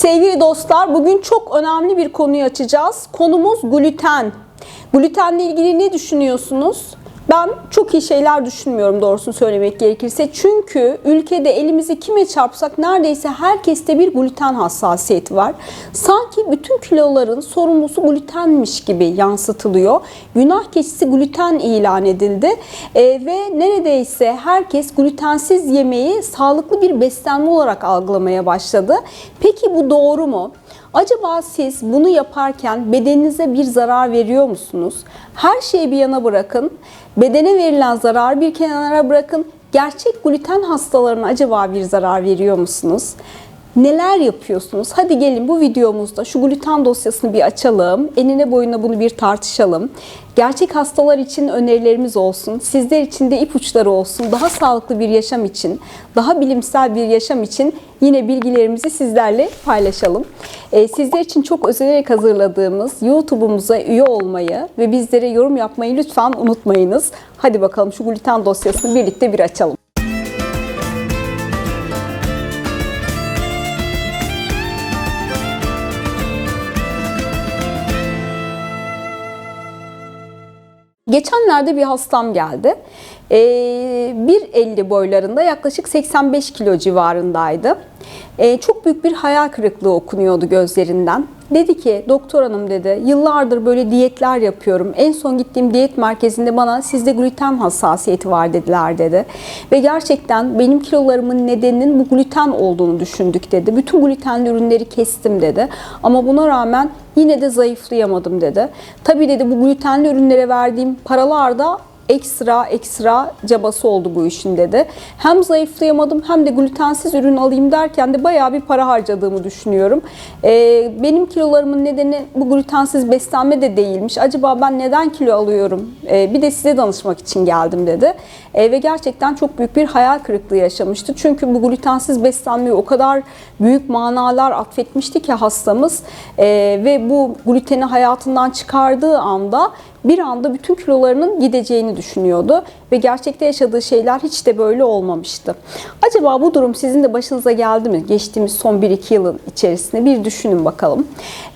Sevgili dostlar bugün çok önemli bir konuyu açacağız. Konumuz gluten. Glutenle ilgili ne düşünüyorsunuz? Ben çok iyi şeyler düşünmüyorum doğrusunu söylemek gerekirse. Çünkü ülkede elimizi kime çarpsak neredeyse herkeste bir gluten hassasiyeti var. Sanki bütün kiloların sorumlusu glutenmiş gibi yansıtılıyor. Günah keçisi gluten ilan edildi. Ee, ve neredeyse herkes glutensiz yemeği sağlıklı bir beslenme olarak algılamaya başladı. Peki bu doğru mu? Acaba siz bunu yaparken bedeninize bir zarar veriyor musunuz? Her şeyi bir yana bırakın. Bedene verilen zararı bir kenara bırakın. Gerçek gluten hastalarına acaba bir zarar veriyor musunuz? Neler yapıyorsunuz? Hadi gelin bu videomuzda şu gluten dosyasını bir açalım. Enine boyuna bunu bir tartışalım. Gerçek hastalar için önerilerimiz olsun. Sizler için de ipuçları olsun. Daha sağlıklı bir yaşam için, daha bilimsel bir yaşam için yine bilgilerimizi sizlerle paylaşalım. Ee, sizler için çok özenerek hazırladığımız YouTube'umuza üye olmayı ve bizlere yorum yapmayı lütfen unutmayınız. Hadi bakalım şu gluten dosyasını birlikte bir açalım. Geçenlerde bir hastam geldi. Ee, 1.50 boylarında yaklaşık 85 kilo civarındaydı. Ee, çok büyük bir hayal kırıklığı okunuyordu gözlerinden. Dedi ki doktor hanım dedi yıllardır böyle diyetler yapıyorum. En son gittiğim diyet merkezinde bana sizde gluten hassasiyeti var dediler dedi. Ve gerçekten benim kilolarımın nedeninin bu gluten olduğunu düşündük dedi. Bütün glutenli ürünleri kestim dedi. Ama buna rağmen yine de zayıflayamadım dedi. Tabii dedi bu glutenli ürünlere verdiğim paralar da ekstra ekstra cabası oldu bu işin dedi. Hem zayıflayamadım hem de glutensiz ürün alayım derken de bayağı bir para harcadığımı düşünüyorum. Ee, benim kilolarımın nedeni bu glutensiz beslenme de değilmiş. Acaba ben neden kilo alıyorum? Ee, bir de size danışmak için geldim dedi. Ee, ve gerçekten çok büyük bir hayal kırıklığı yaşamıştı. Çünkü bu glutensiz beslenmeyi o kadar büyük manalar atfetmişti ki hastamız. Ee, ve bu gluteni hayatından çıkardığı anda bir anda bütün kilolarının gideceğini düşünüyordu ve gerçekte yaşadığı şeyler hiç de böyle olmamıştı. Acaba bu durum sizin de başınıza geldi mi? Geçtiğimiz son 1-2 yılın içerisinde bir düşünün bakalım.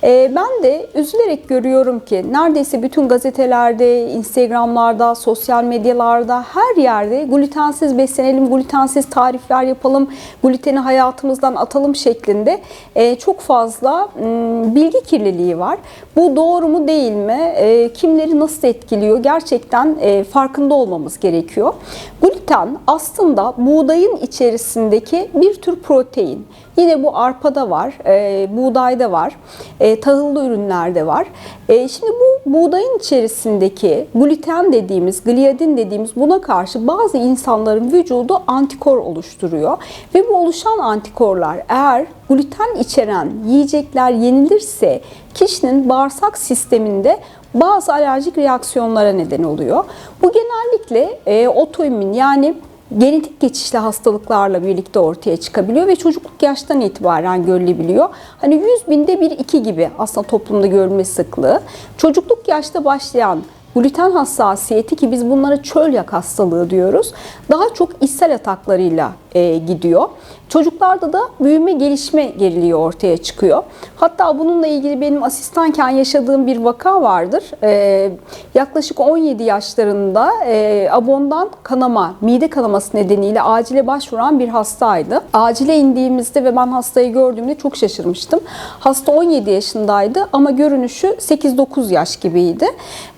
Ee, ben de üzülerek görüyorum ki neredeyse bütün gazetelerde, Instagram'larda, sosyal medyalarda her yerde glutensiz beslenelim, glutensiz tarifler yapalım, gluteni hayatımızdan atalım şeklinde e, çok fazla m, bilgi kirliliği var. Bu doğru mu değil mi? E, kimleri nasıl etkiliyor? Gerçekten e, farkında olmamız gerekiyor. Gluten aslında buğdayın içerisindeki bir tür protein. Yine bu arpada var, e, buğdayda var, e, tahıllı ürünlerde var. E, şimdi bu buğdayın içerisindeki gluten dediğimiz, gliadin dediğimiz buna karşı bazı insanların vücudu antikor oluşturuyor. Ve bu oluşan antikorlar eğer gluten içeren yiyecekler yenilirse kişinin bağırsak sisteminde bazı alerjik reaksiyonlara neden oluyor. Bu genellikle e, otoimmün yani genetik geçişli hastalıklarla birlikte ortaya çıkabiliyor ve çocukluk yaştan itibaren görülebiliyor. Hani 100 binde bir iki gibi aslında toplumda görülme sıklığı. Çocukluk yaşta başlayan gluten hassasiyeti ki biz bunlara çölyak hastalığı diyoruz. Daha çok ishal ataklarıyla e, gidiyor. Çocuklarda da büyüme gelişme geriliği ortaya çıkıyor. Hatta bununla ilgili benim asistanken yaşadığım bir vaka vardır. Ee, yaklaşık 17 yaşlarında e, abondan kanama, mide kanaması nedeniyle acile başvuran bir hastaydı. Acile indiğimizde ve ben hastayı gördüğümde çok şaşırmıştım. Hasta 17 yaşındaydı ama görünüşü 8-9 yaş gibiydi.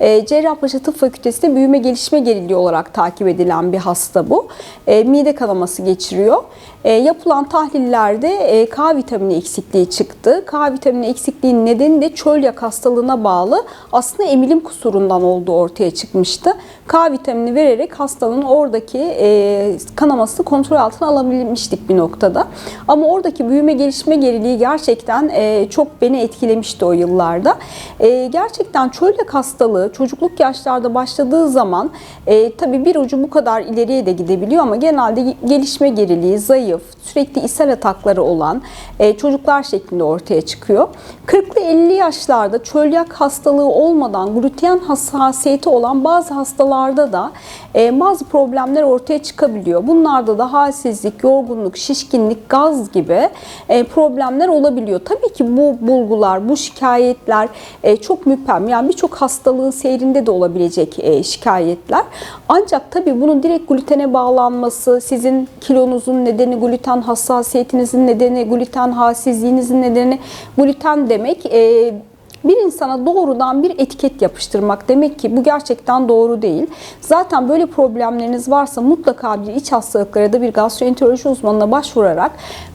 Ee, Cerrahpaşa Tıp Fakültesi'nde büyüme gelişme geriliği olarak takip edilen bir hasta bu. Ee, mide kanaması geçiriyor. E, yapılan tahlillerde e, K vitamini eksikliği çıktı. K vitamini eksikliğinin nedeni de çölyak hastalığına bağlı aslında emilim kusurundan olduğu ortaya çıkmıştı. K vitamini vererek hastanın oradaki e, kanamasını kontrol altına alabilmiştik bir noktada. Ama oradaki büyüme gelişme geriliği gerçekten e, çok beni etkilemişti o yıllarda. Gerçekten çölyak hastalığı çocukluk yaşlarda başladığı zaman tabii bir ucu bu kadar ileriye de gidebiliyor ama genelde gelişme geriliği, zayıf, sürekli ishal atakları olan e, çocuklar şeklinde ortaya çıkıyor. 40'lı 50 yaşlarda çölyak hastalığı olmadan gluten hassasiyeti olan bazı hastalarda da e, bazı problemler ortaya çıkabiliyor. Bunlarda da halsizlik, yorgunluk, şişkinlik, gaz gibi e, problemler olabiliyor. Tabii ki bu bulgular, bu şikayetler e, çok müphem. Yani birçok hastalığın seyrinde de olabilecek e, şikayetler. Ancak tabii bunun direkt glutene bağlanması, sizin kilonuzun nedeni gluten hassasiyetinizin nedeni, gluten halsizliğinizin nedeni. Gluten demek e, bir insana doğrudan bir etiket yapıştırmak demek ki bu gerçekten doğru değil. Zaten böyle problemleriniz varsa mutlaka bir iç hastalıklara ya da bir gastroenteroloji uzmanına başvurarak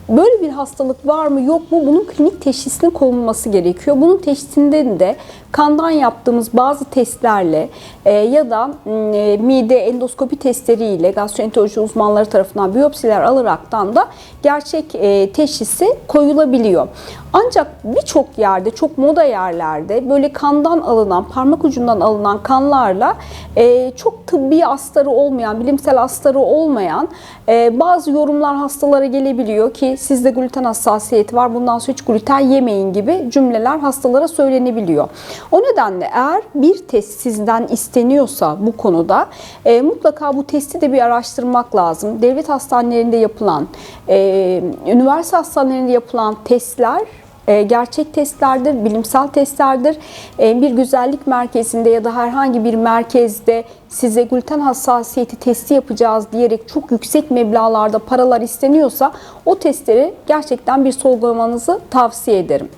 böyle bir hastalık var mı yok mu bunun klinik teşhisinin konulması gerekiyor. Bunun teşhisinde de kandan yaptığımız bazı testlerle e, ya da e, mide endoskopi testleriyle gastroenteroloji uzmanları tarafından biyopsiler alaraktan da gerçek e, teşhisi koyulabiliyor. Ancak birçok yerde, çok moda yerlerde böyle kandan alınan, parmak ucundan alınan kanlarla e, çok tıbbi astarı olmayan, bilimsel astarı olmayan e, bazı yorumlar hastalara gelebiliyor ki sizde gluten hassasiyeti var, bundan sonra hiç gluten yemeyin gibi cümleler hastalara söylenebiliyor. O nedenle eğer bir test sizden isteniyorsa bu konuda e, mutlaka bu testi de bir araştırmak lazım. Devlet hastanelerinde yapılan, e, üniversite hastanelerinde yapılan testler gerçek testlerdir, bilimsel testlerdir. E, bir güzellik merkezinde ya da herhangi bir merkezde size gluten hassasiyeti testi yapacağız diyerek çok yüksek meblağlarda paralar isteniyorsa o testleri gerçekten bir sorgulamanızı tavsiye ederim.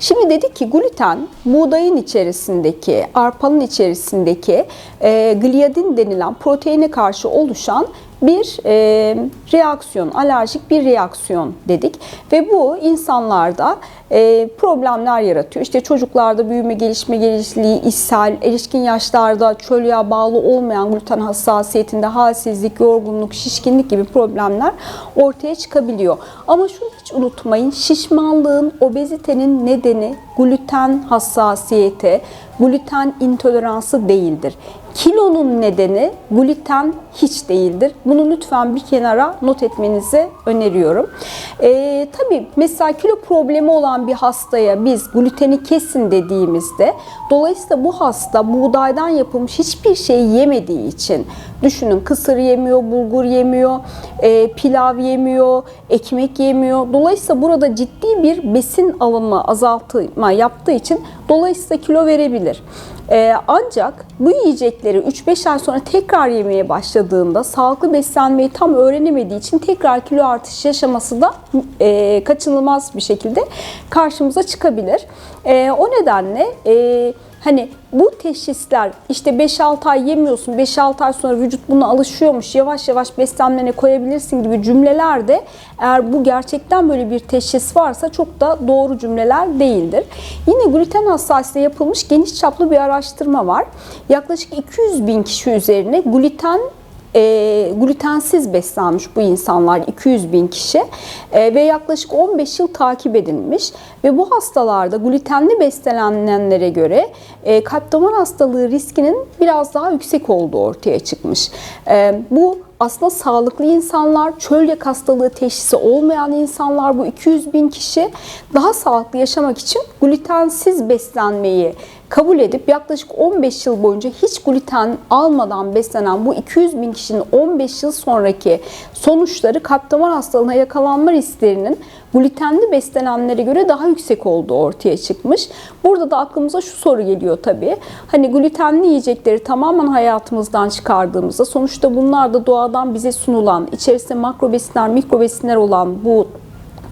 Şimdi dedik ki gluten buğdayın içerisindeki, arpanın içerisindeki e, gliadin denilen proteine karşı oluşan bir e, reaksiyon, alerjik bir reaksiyon dedik ve bu insanlarda e, problemler yaratıyor. İşte çocuklarda büyüme, gelişme, gelişliği, ishal, erişkin yaşlarda çölya bağlı olmayan gluten hassasiyetinde halsizlik, yorgunluk, şişkinlik gibi problemler ortaya çıkabiliyor. Ama şunu hiç unutmayın, şişmanlığın, obezitenin nedeni gluten hassasiyeti, gluten intoleransı değildir. Kilonun nedeni gluten hiç değildir. Bunu lütfen bir kenara not etmenizi öneriyorum. Ee, tabii mesela kilo problemi olan bir hastaya biz gluteni kesin dediğimizde dolayısıyla bu hasta buğdaydan yapılmış hiçbir şey yemediği için düşünün kısır yemiyor, bulgur yemiyor, e, pilav yemiyor, ekmek yemiyor. Dolayısıyla burada ciddi bir besin alımı azaltma yaptığı için dolayısıyla kilo verebilir. Ee, ancak bu yiyecekleri 3-5 ay sonra tekrar yemeye başladığında sağlıklı beslenmeyi tam öğrenemediği için tekrar kilo artışı yaşaması da e, kaçınılmaz bir şekilde karşımıza çıkabilir. E, o nedenle e, hani bu teşhisler işte 5-6 ay yemiyorsun, 5-6 ay sonra vücut buna alışıyormuş, yavaş yavaş beslenmene koyabilirsin gibi cümleler de eğer bu gerçekten böyle bir teşhis varsa çok da doğru cümleler değildir. Yine gluten hassasiyeti yapılmış geniş çaplı bir araştırma var. Yaklaşık 200 bin kişi üzerine gluten e, glutensiz beslenmiş bu insanlar 200 bin kişi e, ve yaklaşık 15 yıl takip edilmiş ve bu hastalarda glutenli beslenenlere göre e, kalp damar hastalığı riskinin biraz daha yüksek olduğu ortaya çıkmış. E, bu aslında sağlıklı insanlar, çölyak hastalığı teşhisi olmayan insanlar bu 200 bin kişi daha sağlıklı yaşamak için glutensiz beslenmeyi kabul edip yaklaşık 15 yıl boyunca hiç gluten almadan beslenen bu 200 bin kişinin 15 yıl sonraki sonuçları kalp damar hastalığına yakalanma risklerinin glutenli beslenenlere göre daha yüksek olduğu ortaya çıkmış. Burada da aklımıza şu soru geliyor tabii. Hani glutenli yiyecekleri tamamen hayatımızdan çıkardığımızda sonuçta bunlar da doğadan bize sunulan, içerisinde makro besinler, mikro besinler olan bu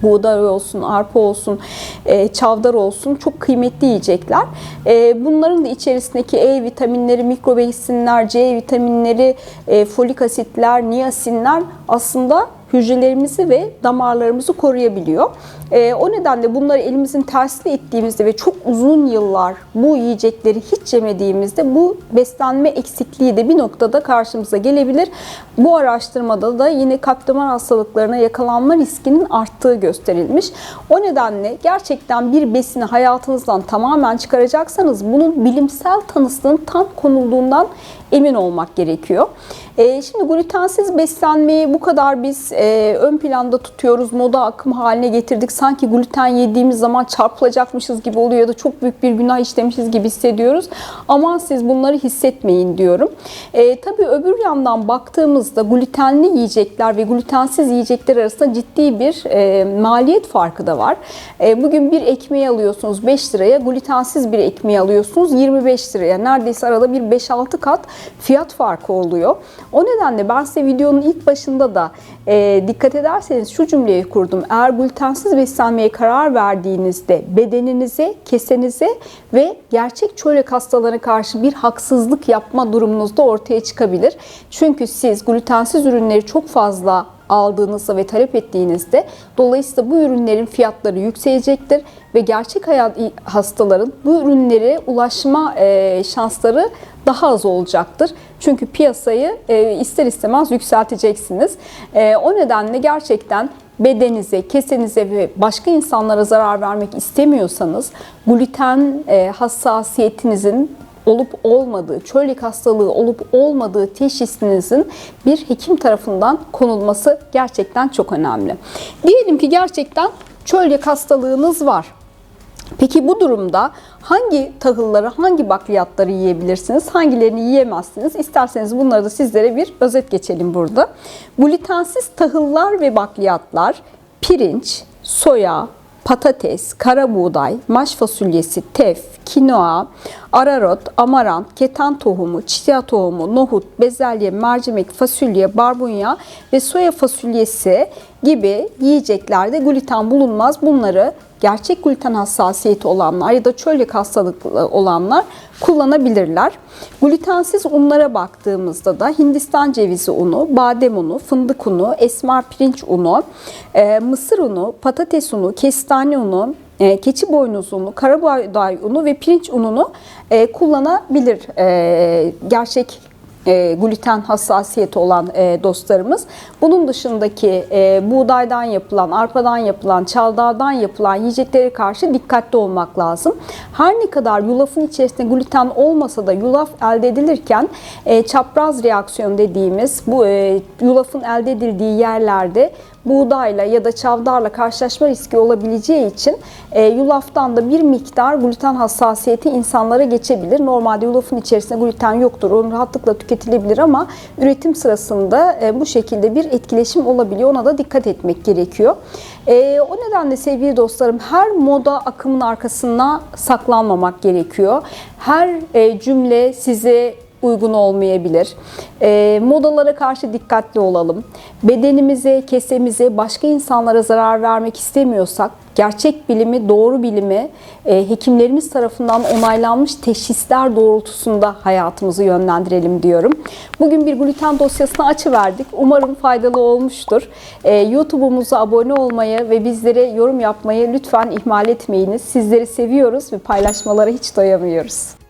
buğday olsun, arpa olsun, e, çavdar olsun çok kıymetli yiyecekler. E, bunların da içerisindeki E vitaminleri, mikro besinler, C vitaminleri, e, folik asitler, niasinler aslında hücrelerimizi ve damarlarımızı koruyabiliyor. E, o nedenle bunları elimizin tersine ittiğimizde ve çok uzun yıllar bu yiyecekleri hiç yemediğimizde bu beslenme eksikliği de bir noktada karşımıza gelebilir. Bu araştırmada da yine kalp damar hastalıklarına yakalanma riskinin arttığı gösterilmiş. O nedenle gerçekten bir besini hayatınızdan tamamen çıkaracaksanız bunun bilimsel tanısının tam konulduğundan emin olmak gerekiyor. E, şimdi glutensiz beslenmeyi bu kadar biz e, ön planda tutuyoruz, moda akım haline getirdik. Sanki gluten yediğimiz zaman çarpılacakmışız gibi oluyor ya da çok büyük bir günah işlemişiz gibi hissediyoruz. Aman siz bunları hissetmeyin diyorum. E, tabii öbür yandan baktığımızda glutenli yiyecekler ve glutensiz yiyecekler arasında ciddi bir e, maliyet farkı da var. E, bugün bir ekmeği alıyorsunuz 5 liraya, glutensiz bir ekmeği alıyorsunuz 25 liraya. Neredeyse arada bir 5-6 kat fiyat farkı oluyor. O nedenle ben size videonun ilk başında da e, dikkat ederseniz şu cümleyi kurdum. Eğer glutensiz beslenmeye karar verdiğinizde bedeninize, kesenize ve gerçek çölyak hastalarına karşı bir haksızlık yapma durumunuz da ortaya çıkabilir. Çünkü siz glutensiz ürünleri çok fazla aldığınızda ve talep ettiğinizde dolayısıyla bu ürünlerin fiyatları yükselecektir ve gerçek hayat hastaların bu ürünlere ulaşma e, şansları daha az olacaktır. Çünkü piyasayı e, ister istemez yükselteceksiniz. E, o nedenle gerçekten bedenize, kesenize ve başka insanlara zarar vermek istemiyorsanız gluten e, hassasiyetinizin olup olmadığı, çölyak hastalığı olup olmadığı teşhisinizin bir hekim tarafından konulması gerçekten çok önemli. Diyelim ki gerçekten çölyak hastalığınız var. Peki bu durumda hangi tahılları, hangi bakliyatları yiyebilirsiniz, hangilerini yiyemezsiniz? İsterseniz bunları da sizlere bir özet geçelim burada. Glutensiz tahıllar ve bakliyatlar pirinç, soya, patates, kara buğday, maş fasulyesi, tef, kinoa, ararot, amarant, keten tohumu, çiğ tohumu, nohut, bezelye, mercimek, fasulye, barbunya ve soya fasulyesi gibi yiyeceklerde gluten bulunmaz. Bunları gerçek gluten hassasiyeti olanlar ya da çölyak hastalıklı olanlar kullanabilirler. Glutensiz unlara baktığımızda da Hindistan cevizi unu, badem unu, fındık unu, esmer pirinç unu, e, mısır unu, patates unu, kestane unu, e, keçi boynuzu unu, karabuğday unu ve pirinç ununu e, kullanabilir gerçek e, gluten hassasiyeti olan e, dostlarımız. Bunun dışındaki e, buğdaydan yapılan, arpadan yapılan, çavdardan yapılan yiyeceklere karşı dikkatli olmak lazım. Her ne kadar yulafın içerisinde gluten olmasa da yulaf elde edilirken e, çapraz reaksiyon dediğimiz bu e, yulafın elde edildiği yerlerde buğdayla ya da çavdarla karşılaşma riski olabileceği için e, yulaftan da bir miktar gluten hassasiyeti insanlara geçebilir. Normalde yulafın içerisinde gluten yoktur. Onu rahatlıkla tüketilebilir ama üretim sırasında e, bu şekilde bir etkileşim olabiliyor. Ona da dikkat etmek gerekiyor. E, o nedenle sevgili dostlarım her moda akımın arkasına saklanmamak gerekiyor. Her e, cümle size uygun olmayabilir. E, modalara karşı dikkatli olalım. Bedenimize, kesemize, başka insanlara zarar vermek istemiyorsak gerçek bilimi, doğru bilimi e, hekimlerimiz tarafından onaylanmış teşhisler doğrultusunda hayatımızı yönlendirelim diyorum. Bugün bir gluten dosyasını açıverdik. Umarım faydalı olmuştur. E, YouTube'umuza abone olmayı ve bizlere yorum yapmayı lütfen ihmal etmeyiniz. Sizleri seviyoruz ve paylaşmalara hiç doyamıyoruz.